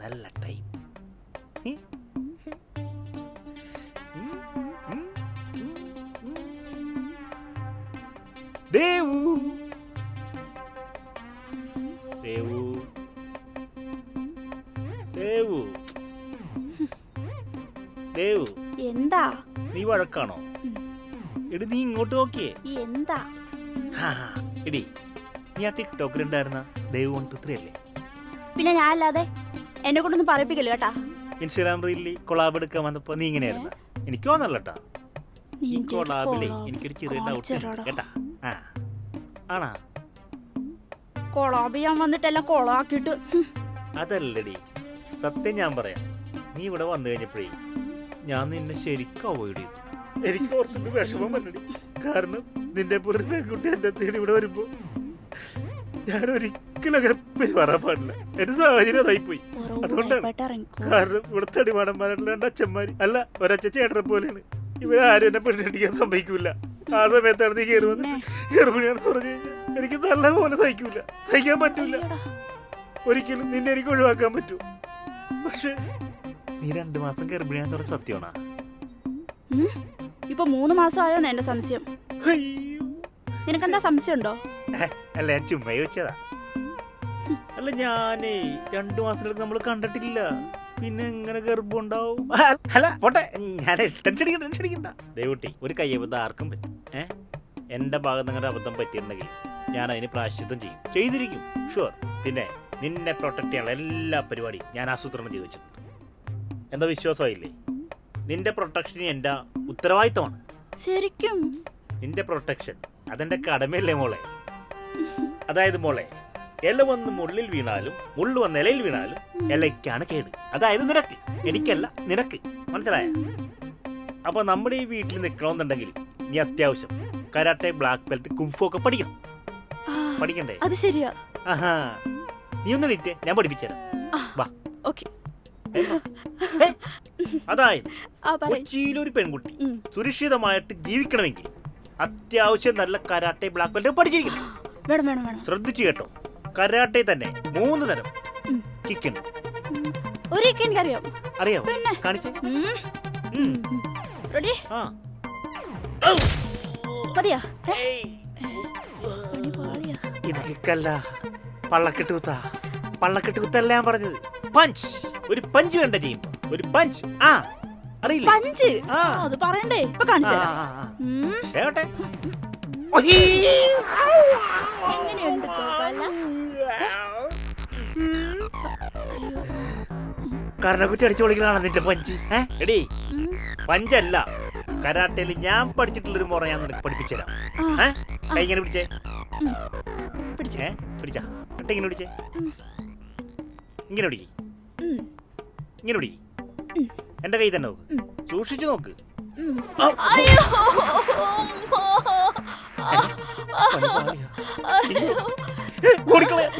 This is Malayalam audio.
നല്ല ടൈം. ദേവു. ദേവു. ദേവു. ദേവു. എന്താ? നീ വഴക്കാണോ. എടി നീ ഇങ്ങോട്ട് നോക്കിയേ. എന്താ? എടി നീ ആ ടിക്ടോക്കിലുണ്ടായിരുന്ന ഉണ്ടായിരുന്ന വൺ ടു ത്രീ അല്ലേ പിന്നെ ഞാൻ അല്ലാതെ എന്നെ കൊണ്ടൊന്നും പറയിപ്പിക്കല്ലോ കേട്ടാ? ഇൻസ്റ്റാഗ്രാം റീലിൽ കൊളാബ് എടുക്കാൻ വന്നപ്പോ നീ ഇങ്ങനെയായിരുന്നു. എനിക്ക് തോന്നല്ലട്ടാ ഈ കൊളാബിലെ കൊളാബ്. എനിക്കൊരു ചെറിയ ഡൗട്ട്. കേട്ടാ? ആ. ആണാ? കൊളാബ് ചെയ്യാൻ വന്നിട്ടെല്ലാം കൊളാക്കിട്ട്. അതല്ലടി. സത്യം ഞാൻ പറയാം. നീ ഇവിടെ വന്നു കഴിഞ്ഞപ്പോഴേ ഞാൻ നിന്നെ ശരിക്കും അവോയ്ഡ് ചെയ്തു എനിക്ക് ഓർത്തിട്ട് വിഷമം വന്നടി കാരണം നിന്റെ പുറത്തെ പെൺകുട്ടി എന്റെ തേടി ഇവിടെ വരുമ്പോ ഞാൻ ഒരിക്കലും അങ്ങനെ പെരുമാറാൻ പാടില്ല. എന്റെ സാഹചര്യം അതായിപ്പോയി. അതുകൊണ്ടാണ്. കാരണം ഇവിടുത്തെ അടിമാടന്മാരായിട്ടുള്ള രണ്ട് അച്ഛന്മാര്. അല്ല ഒരച്ഛ ചേട്ടനെ പോലെയാണ്. ഇവരാരും എന്നെ പെണ്ണിടിക്കാൻ സമ്മതിക്കൂല. ആ സമയത്താണ് നീ കയറി വന്ന് പിന്നെ, ഗർഭിണിയാണെന്ന് പറഞ്ഞു കഴിഞ്ഞാൽ എനിക്ക് നല്ല പോലെ സഹിക്കൂല. സഹിക്കാൻ പറ്റൂല. ഒരിക്കലും നിന്നെ എനിക്ക് ഒഴിവാക്കാൻ പറ്റൂ. പക്ഷെ നീ രണ്ടു മാസം ഗർഭിണിയാന്ന് പറഞ്ഞ സത്യമാണാ? ഇപ്പൊ മൂന്ന് മാസം ആയോ എന്റെ സംശയം. നിനക്ക് നിനക്കെന്താ സംശയം ഉണ്ടോ അല്ല ഞാൻ ചുമ്മാ ചോദിച്ചതാ. അല്ല ഞാനേ രണ്ടു മാസത്തിലേക്ക് നമ്മൾ കണ്ടിട്ടില്ല. പിന്നെ എങ്ങനെ ഗർഭം ഉണ്ടാവും. അല്ല പോട്ടെ. ഞാൻ ടെൻഷൻ ടെൻഷൻ ദയവട്ടി ഒരു കയ്യബദ്ധം ആർക്കും പറ്റും ഏ? എന്റെ ഭാഗത്ത് നിങ്ങളുടെ അബദ്ധം പറ്റിയിട്ടുണ്ടെങ്കിൽ ഞാൻ അതിന് പ്രായശ്ചിത്തം ചെയ്യും. ചെയ്തിരിക്കും. ഷുവർ പിന്നെ നിന്നെ പ്രൊട്ടക്ട് ചെയ്യാനുള്ള എല്ലാ പരിപാടിയും ഞാൻ ആസൂത്രണം ചെയ്തു വെച്ചിട്ടുണ്ട്. എന്താ വിശ്വാസമായില്ലേ? നിന്റെ പ്രൊട്ടക്ഷൻ എന്റെ ഉത്തരവാദിത്തമാണ്. ശരിക്കും? നിന്റെ പ്രൊട്ടക്ഷൻ അതെന്റെ കടമയല്ലേ മോളെ? അതായത് മോളെ ഇല വന്ന് മുള്ളിൽ വീണാലും മുള്ളു വന്ന് ഇലയിൽ വീണാലും ഇലയ്ക്കാണ് കേട്. അതായത് നിനക്ക് എനിക്കല്ല നിനക്ക്. മനസ്സിലായ? അപ്പൊ നമ്മുടെ ഈ വീട്ടിൽ നിൽക്കണമെന്നുണ്ടെങ്കിൽ നീ അത്യാവശ്യം കരാട്ടെ ബ്ലാക്ക് ബെൽറ്റ് കുംഫു ഒക്കെ പഠിക്കണം. പഠിക്കണ്ടേ? അത് ശരിയാ. ആഹാ. നീ ഒന്ന് വിറ്റേ ഞാൻ പഠിപ്പിച്ചുതരാം. ഓക്കെ. ഏ, അതായത് കൊച്ചിയിലൊരു പെൺകുട്ടി സുരക്ഷിതമായിട്ട് ജീവിക്കണമെങ്കിൽ അത്യാവശ്യം നല്ല കരാട്ടെ ബ്ലാക്ക് ബെൽറ്റ് പഠിച്ചിരിക്കണം ശ്രദ്ധിച്ചു കേട്ടോ. കരാട്ടെ തന്നെ മൂന്ന് തരം. ചിക്കൻ കിക്ക് ഉണ്ട് ഒരിക്കൽ എനിക്കറിയാം അറിയാമോ കാണിച്ചേ. ഇത് കിക്കല്ല പള്ളക്കെട്ട് കുത്താ പള്ളക്കെട്ട് കുത്തല്ല ഞാൻ പറഞ്ഞത്. പഞ്ച് ഒരു പഞ്ച് വേണ്ട ചെയ്യും ഒരു പഞ്ച്. ആ അറിയില്ല? പഞ്ച്? ആ. അത് പറയണ്ടേ? ഇപ്പൊ കാണിച്ചു തരാം. ഉം. കേട്ടെ എങ്ങനെയുണ്ട് ഗോപാല? കർണക്കുറ്റി അടിച്ചു പൊളിക്കലാണ് നിന്റെ പഞ്ച്? ഏ? എടീ ഉം. പഞ്ചല്ല. കരാട്ടയിൽ ഞാൻ പഠിച്ചിട്ടുള്ളൊരു മുറ ഞാൻ നിനക്ക് പഠിപ്പിച്ചുതരാം. ആ, ഏ? കൈ ഇങ്ങനെ പിടിച്ചേ. പിടിച്ചേ പിടിച്ചു? ഏ? പിടിച്ചാ. എന്നിട്ട് ഇങ്ങനെ പിടിച്ചേ. ഉം. ഇങ്ങനെ പിടിക്കേ. ഉം. ഇങ്ങനെ പിടിക്ക്. എന്റെ കൈ തന്നെ നോക്ക്. സൂക്ഷിച്ചു നോക്ക്. അയ്യോ. ഓടിക്കളയാ.